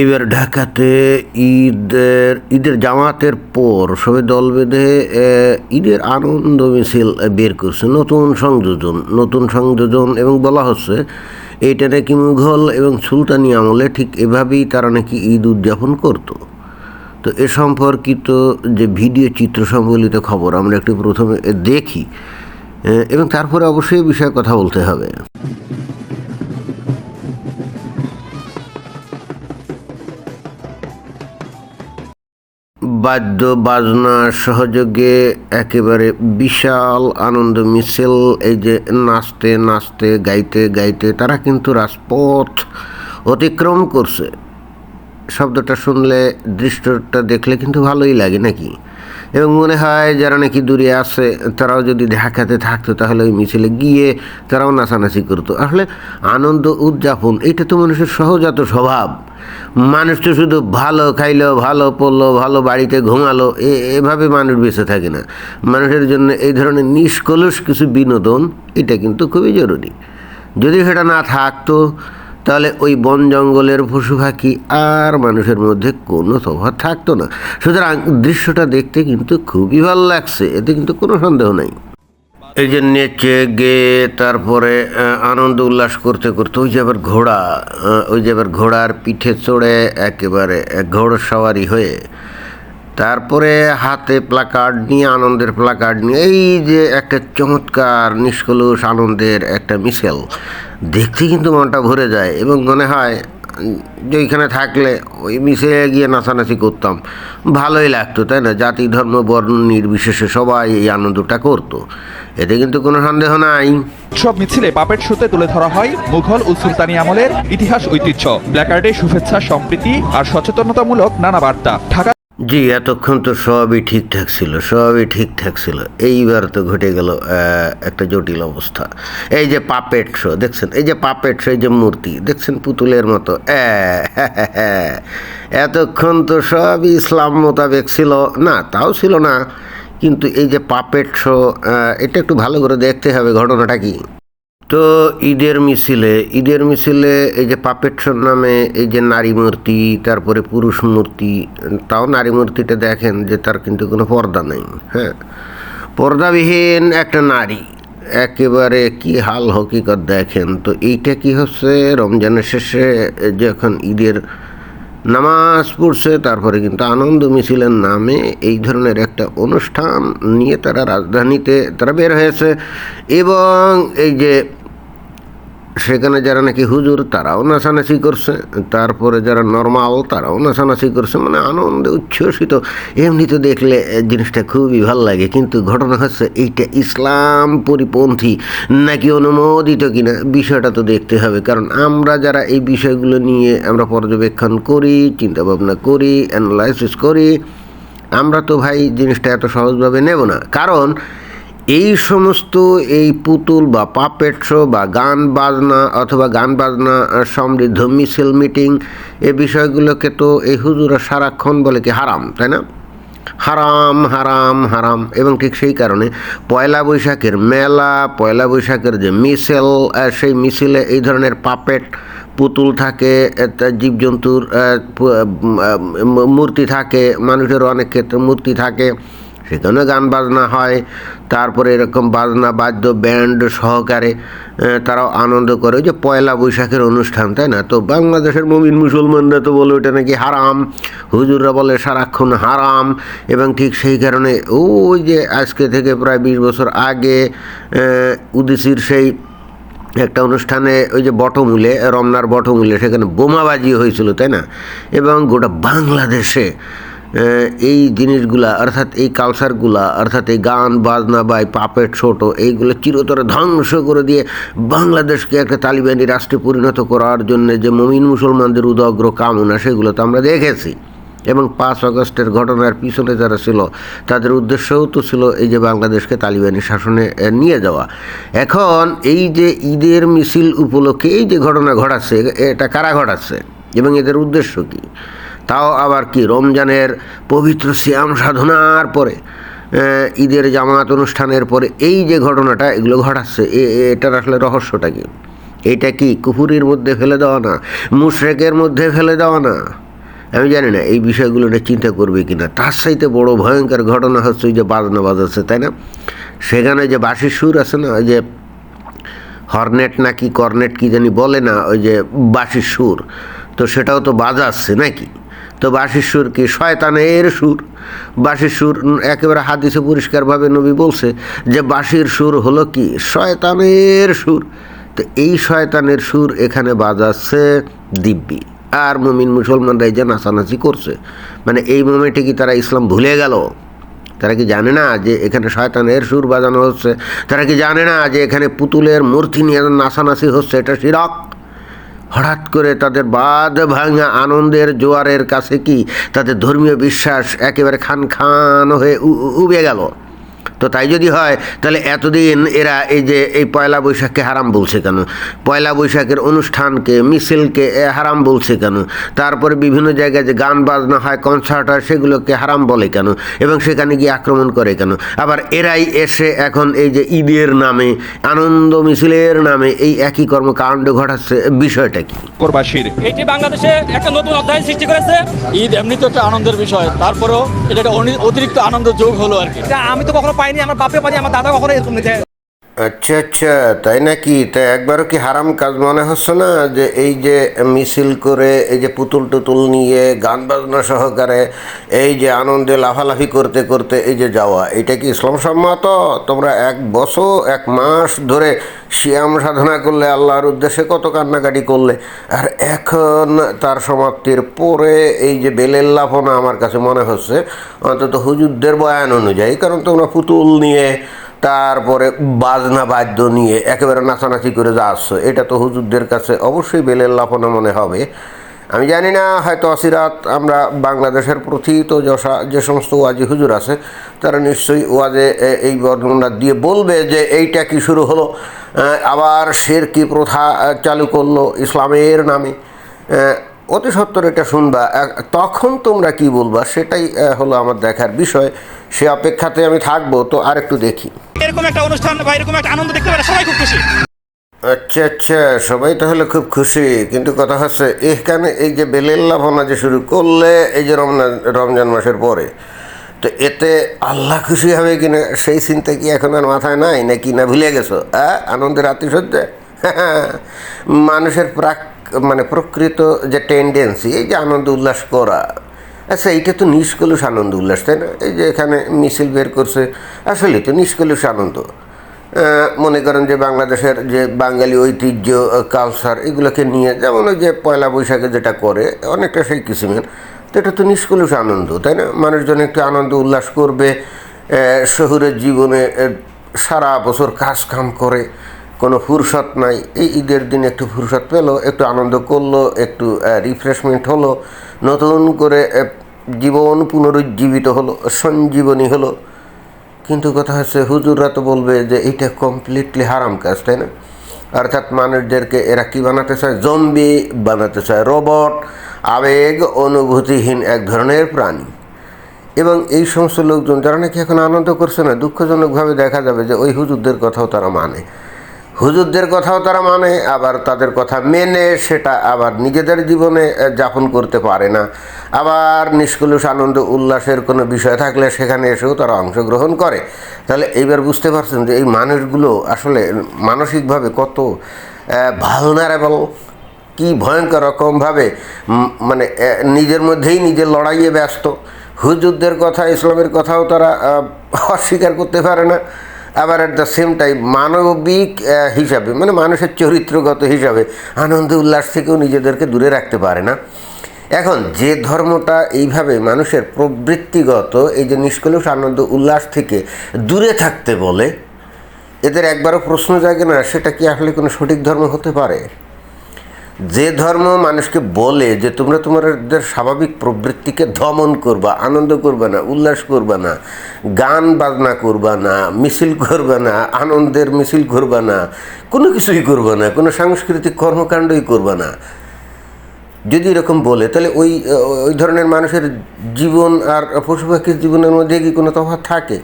এবার ঢাকাতে ঈদের ঈদের জামাতের পর সবাই দল বেঁধে ঈদের আনন্দ মিছিল বের করছে। নতুন সংযোজন নতুন সংযোজন এবং বলা হচ্ছে এইটা নাকি মুঘল এবং সুলতানি আমলে ঠিক এভাবেই তারা নাকি ঈদ উদযাপন করতো? তো এ সম্পর্কিত যে ভিডিও চিত্র সম্বলিত খবর আমরা একটু প্রথমে দেখি এবং তারপরে অবশ্যই বিষয়ে কথা বলতে হবে। বাদ্য, বাজনা, সহযোগে একেবারে বিশাল আনন্দ মিছিল, এই যে নাচতে নাচতে, গাইতে গাইতে তারা কিন্তু রাজপথ অতিক্রম করছে। শব্দটা শুনলে, দৃশ্যটা দেখলে কিন্তু ভালোই লাগে নাকি? এবং মনে হয় যারা নাকি দূরে আছে, তারাও যদি ঢাকাতে থাকতো তাহলে ওই মিছিলে গিয়ে তারাও নাচানাচি করতো। আসলে আনন্দ উদযাপন, এটা তো মানুষের সহজাত স্বভাব। মানুষ তো শুধু ভালো খাইলো, ভালো পড়ল, ভালো বাড়িতে ঘুমালো এভাবে মানুষ বেঁচে থাকে না। মানুষের জন্য এই ধরনের নিষ্কলুষ কিছু বিনোদন, এটা কিন্তু খুবই জরুরি। যদি সেটা না থাকতো, তাহলে ওই বন জঙ্গলের পশু পাখি আর মানুষের মধ্যে কোনো তফাৎ থাকতো না। সুতরাং দৃশ্যটা দেখতে কিন্তু খুবই ভালো লাগছে, এতে কিন্তু কোনো সন্দেহ নাই। এই যে নেচে গে তারপরে আনন্দ উল্লাস করতে করতে ওই যে আবার ঘোড়া ওই যে আবার ঘোড়ার পিঠে চড়ে একেবারে ঘোড় সওয়ারি হয়ে, তারপরে হাতে প্লাকার্ড নিয়ে, আনন্দের প্লাকার্ড নিয়ে, এই যে একটা চমৎকার, নিষ্কলুষ, আনন্দের একটা মিশেল, দেখতে কিন্তু মনটা ভরে যায় এবং মনে হয় উম, যে ওইখানে থাকলে ওই মিশে গিয়ে নাচানাচি করতাম। ভালোই লাগতো তাই না? জাতি ধর্ম বর্ণ নির্বিশেষে সবাই এই আনন্দটা করতো। এতে কিন্তু কোনো সন্দেহ নাই। সব মিছিলে পাপেট শোতে তুলে ধরা হয় মুঘল ও সুলতানি আমলের ইতিহাস ঐতিহ্য। ব্ল্যাকার্ডে শুভেচ্ছা সম্প্রীতি আর সচেতনতামূলক নানা বার্তা। ঢাকা জি এতক্ষণ তো সবই ঠিকঠাক ছিল সবই ঠিকঠাক ছিল। এইবার তো ঘটে গেল একটা জটিল অবস্থা। এই যে পাপেট শো দেখছেন? এই যে পাপেট শো এই যে মূর্তি দেখছেন? পুতুলের মতো। আহ, এতক্ষণ তো সবই ইসলাম মোতাবেক ছিল। না তাও ছিল না। কিন্তু এই যে পাপেট শো এটা একটু ভালো করে দেখতে হবে ঘটনাটা কি? তো ঈদের মিছিলে ঈদের মিছিলে এই যে পাপেট শোর নামে এই যে নারী মূর্তি, তারপরে পুরুষ মূর্তি, তাও নারী মূর্তিটা দেখেন যে তার কিন্তু কোনো পর্দা নেই হ্যাঁ? পর্দাবিহীন একটা নারী, একেবারে কি হাল হকিকত দেখেন? তো এইটা কি হচ্ছে? রমজানের শেষে যখন ঈদের নামাজ পড়ছে, তারপরে কিন্তু আনন্দ মিছিলের নামে এই ধরনের একটা অনুষ্ঠান নিয়ে তারা রাজধানীতে তারা বের হয়েছে এবং এই যে সেখানে যারা নাকি হুজুর, তারাও নাচানাচি করছে। তারপরে যারা নর্মাল তারাও নাচানাচি করছে। মানে আনন্দে উচ্ছ্বসিত। এমনি তো দেখলে জিনিসটা খুবই ভালো লাগে। কিন্তু ঘটনা হচ্ছে, এইটা ইসলাম পরিপন্থী নাকি অনুমোদিত কিনা, বিষয়টা তো দেখতে হবে। কারণ আমরা যারা এই বিষয়গুলো নিয়ে আমরা পর্যবেক্ষণ করি, চিন্তাভাবনা করি অ্যানালাইসিস করি, আমরা তো ভাই জিনিসটা এত সহজভাবে নেব না। কারণ এই সমস্ত এই পুতুল বা পাপেট শো বা গান বাজনা অথবা গান বাজনা সমৃদ্ধ মিছিল মিটিং, এ বিষয়গুলোকে তো এই হুজুরা সারাক্ষণ বলে কি হারাম, তাই না? হারাম হারাম হারাম, এবং ঠিক সেই কারণে পয়লা বৈশাখের মেলা, পয়লা বৈশাখের যে মিছিল সেই মিছিলে এই ধরনের পাপেট পুতুল থাকে জীবজন্তুর মূর্তি থাকে মানুষের অনেক ক্ষেত্রে মূর্তি থাকে। সেখানে গান বাজনা হয়। তারপরে এরকম বাজনা, বাদ্য, ব্যান্ড সহকারে তারাও আনন্দ করে। যে পয়লা বৈশাখের অনুষ্ঠান, তাই না? তো বাংলাদেশের মমিন মুসলমানরা তো বলে ওটা নাকি হারাম। হুজুররা বলে সারাক্ষণ হারাম। এবং ঠিক সেই কারণে ওই যে আজকে থেকে প্রায় বিশ বছর আগে উদিসির সেই একটা অনুষ্ঠানে ওই যে বটমূলে, রমনার বটমূলে সেখানে বোমাবাজি হয়েছিল, তাই না? এবং গোটা বাংলাদেশে এই জিনিসগুলা, অর্থাৎ এই কালচারগুলা অর্থাৎ এই গান, বাজনা বা এই পাপেট ছোটো, এইগুলো চিরতরে ধ্বংস করে দিয়ে বাংলাদেশকে একটা তালিবানি রাষ্ট্রে পরিণত করার জন্য যে মমিন মুসলমানদের উদগ্র কামনা, সেগুলো তো আমরা দেখেছি। এবং পাঁচ অগস্টের ঘটনার পিছনে যারা ছিল, তাদের উদ্দেশ্যও তো ছিল এই যে বাংলাদেশকে তালিবানি শাসনে নিয়ে যাওয়া। এখন এই যে ঈদের মিছিল উপলক্ষে এই যে ঘটনা ঘটাচ্ছে, এটা কারা ঘটাচ্ছে? এবং এদের উদ্দেশ্য কি? তাও আবার কি, রমজানের পবিত্র শ্যাম সাধনার পরে ঈদের জামাত অনুষ্ঠানের পরে এই যে ঘটনাটা, এগুলো ঘটাচ্ছে এটার আসলে রহস্যটা কি? এটা কি কুফুরির মধ্যে ফেলে দেওয়া না, মুশরেকের মধ্যে ফেলে দেওয়া না? আমি জানি না, এই বিষয়গুলো নিয়ে চিন্তা করবে কি না তার সাইতে বড় ভয়ঙ্কর ঘটনা হচ্ছে ওই যে বাজনা বাজাচ্ছে, তাই না? সেখানে যে বাঁশির সুর আছে না, ওই যে হর্নেট নাকি কর্নেট কি জানি বলে না, ওই যে বাঁশির সুর, তো সেটাও তো বাজাচ্ছে নাকি? তো বাঁশির সুর কি? শয়তানের সুর। বাঁশির সুর একেবারে হাদিসে পরিষ্কারভাবে নবী বলছে যে বাঁশির সুর হলো কি? শয়তানের সুর। তো এই শয়তানের সুর এখানে বাজাচ্ছে দিব্যি। আর মুমিন মুসলমানরা এই যে নাচানাচি করছে। মানে এই মোমেন্টে কি তারা ইসলাম ভুলে গেল? তারা কি জানে না যে এখানে শয়তানের সুর বাজানো হচ্ছে? তারা কি জানে না যে এখানে পুতুলের মূর্তি নিয়ে নাচানাচি হচ্ছে? এটা শিরক। হঠাৎ করে তাদের বাদ ভাঙা আনন্দের জোয়ারের কাছে কি তাদের ধর্মীয় বিশ্বাস একেবারে খান খান হয়ে উবে গেল? তো তাই যদি হয় তাহলে এতদিন এরা এই যে এই পয়লা বৈশাখকে হারাম বলছে কেন? পয়লা বৈশাখের অনুষ্ঠানকে মিছিলকে এ হারাম বলছে কেন? তারপরে বিভিন্ন জায়গায় যে গান বাজনা হয় কনসার্ট হয় সেগুলোকে হারাম বলে কেন? এবং সেখানে গিয়ে আক্রমণ করে কেন? আবার এরাই এসে এখন এই যে ঈদের নামে আনন্দ মিছিলের নামে এই একই কর্মকাণ্ড ঘটাচ্ছে বিষয়টা কি? এটি বাংলাদেশে একটা নতুন অধ্যায় সৃষ্টি করেছে। ঈদ এমনি তো একটা আনন্দের বিষয় তারপরেও এটা একটা অতিরিক্ত আনন্দ যোগ হলো আর কি। আমি তো কখনো পাইনি আমার বাপে পারি আমার দাদা কখনো এরকম নিতে আচ্ছা আচ্ছা তাই নাকি? তা একবারও কি হারাম কাজ মনে হচ্ছে না যে এই যে মিছিল করে এই যে পুতুল টুতুল নিয়ে গান বাজনা সহকারে এই যে আনন্দে লাফালাফি করতে করতে এই যে যাওয়া, এটা কি ইসলাম সম্মত? তোমরা এক বছর, এক মাস ধরে শিয়াম সাধনা করলে, আল্লাহর উদ্দেশ্যে কত কান্নাকাটি করলে, আর এখন তার সমাপ্তির পরে এই যে বেলের লাফনা আমার কাছে মনে হচ্ছে, অন্তত হুজুরদের বয়ান অনুযায়ী, কারণ তোমরা পুতুল নিয়ে তারপরে বাজনা বাদ্য নিয়ে একেবারে নাচানাচি করে যাচ্ছ এটা তো হুজুরদের কাছে অবশ্যই বেলের লাফনা মনে হবে। আমি জানি না, হয়তো অসিরাত, আমরা বাংলাদেশের প্রথিত যশা, যে সমস্ত ওয়াজি হুজুর আছে, তারা নিশ্চয়ই ওয়াজে এই বর্ণনা দিয়ে বলবে যে এইটা কি শুরু হলো আবার শের কি প্রথা চালু করল ইসলামের নামে। অতি সত্তর এটা শুনবা তখন তোমরা কি বলবা, সেটাই হলো আমার দেখার বিষয়। সে অপেক্ষাতে আমি থাকব, তো আরেকটু দেখি। এরকম একটা অনুষ্ঠান বা এরকম একটা আনন্দ দেখতে পারে সবাই খুব খুশি। আচ্ছা আচ্ছা সবাই তাহলে খুব খুশি। কিন্তু কথা হচ্ছে এখানে এই যে বেলের লাভনা যে শুরু করলে, এই যে রমজান রমজান মাসের পরে, তো এতে আল্লাহ খুশি হবে কিনা, সেই চিন্তা কি এখন আর মাথায় নাই, নাকি না ভুলে গেছো? হ্যাঁ আনন্দের আতিশয্যে? মানুষের প্রাক মানে প্রকৃত যে টেন্ডেন্সি এই যে আনন্দ উল্লাস করা আচ্ছা এইটা তো নিষ্কলুষ আনন্দ উল্লাস, তাই না? এই যে এখানে মিছিল বের করছে, আসলে তো নিষ্কলুষ আনন্দ। মনে করেন যে বাংলাদেশের যে বাঙালি ঐতিহ্য কালচার এগুলোকে নিয়ে, যেমন ওই যে পয়লা বৈশাখে যেটা করে, অনেকটা সেই কিসিমের, তো এটা তো নিষ্কলুষ আনন্দ, তাই না? মানুষজন একটু আনন্দ উল্লাস করবে শহুরের জীবনে সারা বছর কাজ কাম করে, কোনো ফুরসত নাই, এই ঈদের দিন একটু ফুরসত পেল, একটু আনন্দ করল, একটু রিফ্রেশমেন্ট হলো, নতুন করে জীবন পুনরুজ্জীবিত হলো, সঞ্জীবনী হলো। কিন্তু কথা হচ্ছে, হুজুররা তো বলবে যে এটা কমপ্লিটলি হারাম কাজ, তাই না? অর্থাৎ মানুষদেরকে এরা কি বানাতে চায়? জম্বি বানাতে চায় রোবট আবেগ, অনুভূতিহীন এক ধরনের প্রাণী। এবং এই সমস্ত লোকজন, যারা নাকি এখন আনন্দ করছে না, দুঃখজনকভাবে দেখা যাবে যে ওই হুজুরদের কথাও তারা মানে। হুজুরদের কথাও তারা মানে আবার তাদের কথা মেনে সেটা আবার নিজেদের জীবনে যাপন করতে পারে না। আবার নিষ্কলুষ আনন্দ উল্লাসের কোনো বিষয় থাকলে সেখানে এসেও তারা অংশগ্রহণ করে। তাহলে এইবার বুঝতে পারছেন যে এই মানুষগুলো আসলে মানসিকভাবে কত ভালনারেবল কি ভয়ঙ্কর রকমভাবে মানে নিজের মধ্যেই নিজের লড়াইয়ে ব্যস্ত। হুজুরদের কথা, ইসলামের কথাও তারা অস্বীকার করতে পারে না। আবার অ্যাট দ্য সেম টাইম মানবিক হিসাবে মানে মানুষের চরিত্রগত হিসাবে আনন্দ উল্লাস থেকেও নিজেদেরকে দূরে রাখতে পারে না। এখন যে ধর্মটা এইভাবে মানুষের প্রবৃত্তিগত, এই যে নিষ্কলুষ আনন্দ উল্লাস থেকে দূরে থাকতে বলে, এদের একবারও প্রশ্ন জাগে না, সেটা কি আসলে কোনো সঠিক ধর্ম হতে পারে? যে ধর্ম মানুষকে বলে যে তোমরা তোমাদের স্বাভাবিক প্রবৃত্তিকে দমন করবা, আনন্দ করবা না, উল্লাস করবা না, গান বাজনা করবা না, মিছিল করবা না, আনন্দের মিছিল করবা না, কোনো কিছুই করবা না, কোনো সাংস্কৃতিক কর্মকাণ্ডই করবা না। যদি এরকম বলে, তাহলে ওই ওই ধরনের মানুষের জীবন আর পশু পাখির জীবনের মধ্যে কি কোনো তফাৎ থাকে?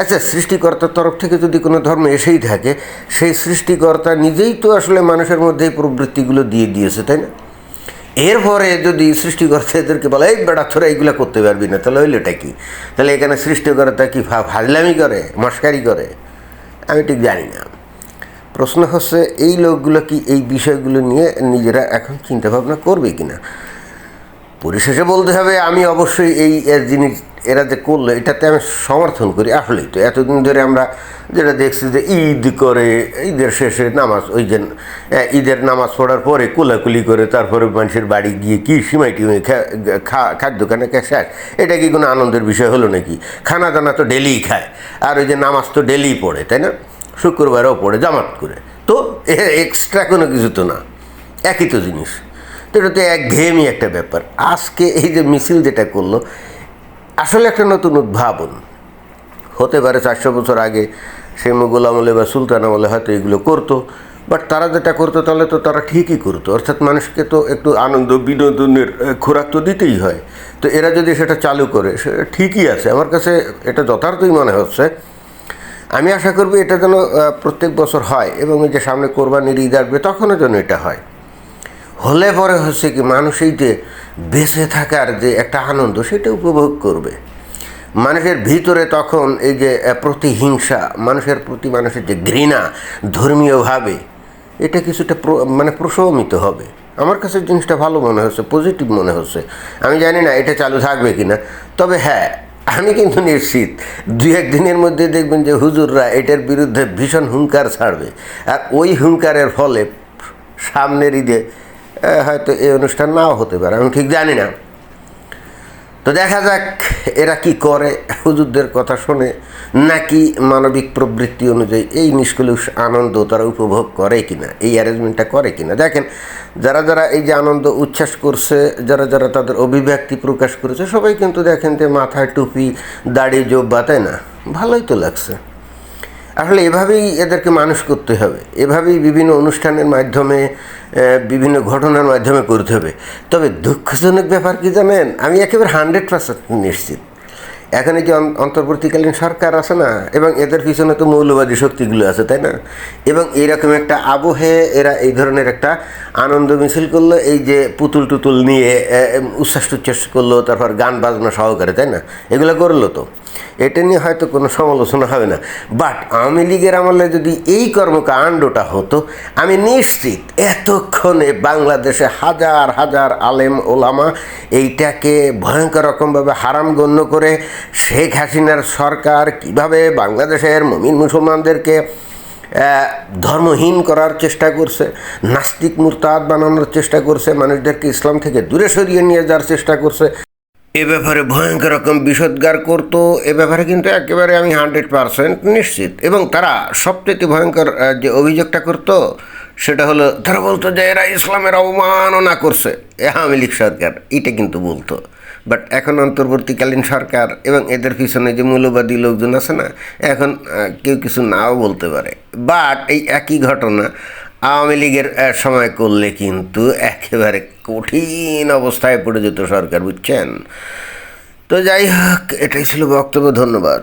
আচ্ছা সৃষ্টিকর্তার তরফ থেকে যদি কোনো ধর্ম এসেই থাকে, সেই সৃষ্টিকর্তা নিজেই তো আসলে মানুষের মধ্যে এই প্রবৃত্তিগুলো দিয়ে দিয়েছে, তাই না? এরপরে যদি সৃষ্টিকর্তা এদেরকে বলে, এই বেড়া তোরা এইগুলো করতে পারবি না, তাহলে হইল এটা কি? তাহলে এখানে সৃষ্টিকর্তা কি ফাজলামি করে, মস্কারি করে? আমি ঠিক জানি না। প্রশ্ন হচ্ছে, এই লোকগুলো কি এই বিষয়গুলো নিয়ে নিজেরা এখন চিন্তা ভাবনা করবে কিনা? পরিশেষে বলতে হবে, আমি অবশ্যই এই জিনিস এরা যে করল, এটাতে আমি সমর্থন করি। আসলেই তো, এতদিন ধরে আমরা যেটা দেখছি যে ঈদ করে, ঈদের শেষে নামাজ, ওই যে ঈদের নামাজ পড়ার পরে কোলাকুলি করে তারপরে মানুষের বাড়ি গিয়ে কি সিমাই টিমাই খাদ্য দোকানে শেষ? এটা কি কোনো আনন্দের বিষয় হলো নাকি? খানা দানা তো ডেলিই খায়, আর ওই যে নামাজ তো ডেলিই পড়ে, তাই না? শুক্রবারও পড়ে, জামাত করে। তো এক্সট্রা কোনো কিছু তো না। একই তো জিনিস। তো এটা তো একঘেয়েমি একটা ব্যাপার। আজকে এই যে মিছিল যেটা করল, আসলে একটা নতুন উদ্ভাবন। হতে পারে চারশো বছর আগে সে মুঘল আমলে বা সুলতান আমলে হয়তো এগুলো করতো বাট তারা যেটা করতো তাহলে তো তারা ঠিকই করতো। অর্থাৎ মানুষকে তো একটু আনন্দ, বিনোদনের খোরাক তো দিতেই হয়। তো এরা যদি সেটা চালু করে সেটা ঠিকই আছে। আমার কাছে এটা যথার্থই মনে হচ্ছে আমি আশা করব এটা যেন প্রত্যেক বছর হয় এবং এই যে সামনে কোরবানির ঈদ আসবে, তখনও যেন এটা হয়। হলে পরে হচ্ছে কি, মানুষ এই যে বেঁচে থাকার যে একটা আনন্দ, সেটা উপভোগ করবে। মানুষের ভিতরে তখন এই যে প্রতিহিংসা, মানুষের প্রতি মানুষের যে ঘৃণা ধর্মীয়ভাবে এটা কিছুটা মানে প্রশমিত হবে। আমার কাছে জিনিসটা ভালো মনে হচ্ছে পজিটিভ মনে হচ্ছে। আমি জানি না এটা চালু থাকবে কিনা। তবে হ্যাঁ আমি কিন্তু নিশ্চিত, দু একদিনের মধ্যে দেখবেন যে হুজুররা এটার বিরুদ্ধে ভীষণ হুঙ্কার ছাড়বে। আর ওই হুঙ্কারের ফলে সামনের ঈদে হয়তো এই অনুষ্ঠান নাও হতে পারে, আমি ঠিক জানি না। তো দেখা যাক এরা কি করে। হুজুরদের কথা শুনে নাকি মানবিক প্রবৃত্তি অনুযায়ী এই নিষ্কলুষ আনন্দ তারা উপভোগ করে কিনা, এই অ্যারেঞ্জমেন্টটা করে কিনা। দেখেন, যারা যারা এই যে আনন্দ উচ্ছ্বাস করছে, যারা যারা তাদের অভিব্যক্তি প্রকাশ করেছে, সবাই কিন্তু দেখেন যে মাথায় টুপি, দাড়ি, জোব্বা, তাই না? ভালোই তো লাগছে। আসলে এভাবেই এদেরকে মানুষ করতে হবে। এভাবেই বিভিন্ন অনুষ্ঠানের মাধ্যমে বিভিন্ন ঘটনার মাধ্যমে করতে হবে। তবে দুঃখজনক ব্যাপার কি জানেন? আমি একেবারে হান্ড্রেড পার্সেন্ট নিশ্চিত। এখানে যে অন- অন্তর্বর্তীকালীন সরকার আছে না, এবং এদের পিছনে তো মৌলবাদী শক্তিগুলো আছে, তাই না? এবং এইরকম একটা আবহে এরা এই ধরনের একটা আনন্দ মিছিল করল, এই যে পুতুল টুতুল নিয়ে উচ্ছ্বাস টুচ্ছ্বাস করল, তারপর গান বাজনা সহকারে, তাই না? এগুলো করল তো। এটা নিয়ে হয়তো কোনো সমালোচনা হবে না। বাট আওয়ামী লীগের আমলে যদি এই কর্মকাণ্ডটা হতো, আমি নিশ্চিত এতক্ষণে বাংলাদেশে হাজার হাজার আলেম ওলামা এইটাকে ভয়ঙ্কর রকমভাবে হারাম গণ্য করে শেখ হাসিনার সরকার কীভাবে বাংলাদেশের মমিন মুসলমানদেরকে ধর্মহীন করার চেষ্টা করছে, নাস্তিক মুরতাদ বানানোর চেষ্টা করছে, মানুষদেরকে ইসলাম থেকে দূরে সরিয়ে নিয়ে যাওয়ার চেষ্টা করছে। এ ব্যাপারে ভয়ঙ্কর রকম বিষোদ্গার করতো, এ ব্যাপারে কিন্তু একেবারে আমি হান্ড্রেড পারসেন্ট নিশ্চিত। এবং তারা সবচেয়ে ভয়ঙ্কর যে অভিযোগটা করতো, সেটা হলো, তারা বলতো যে এরা ইসলামের অবমাননা করছে। এ আওয়ামী লীগ সরকার, এটা কিন্তু বলতো। বাট এখন অন্তর্বর্তীকালীন সরকার এবং এদের পিছনে যে মূল্যবাদী লোকজন আছে না, এখন কেউ কিছু নাও বলতে পারে। বাট এই একই ঘটনা আওয়ামী লীগের সময় করলে কিন্তু একেবারে কঠিন অবস্থায় পড়ে যেত সরকার, বুঝছেন? তো যাই হোক, এটাই ছিল বক্তব্য, ধন্যবাদ।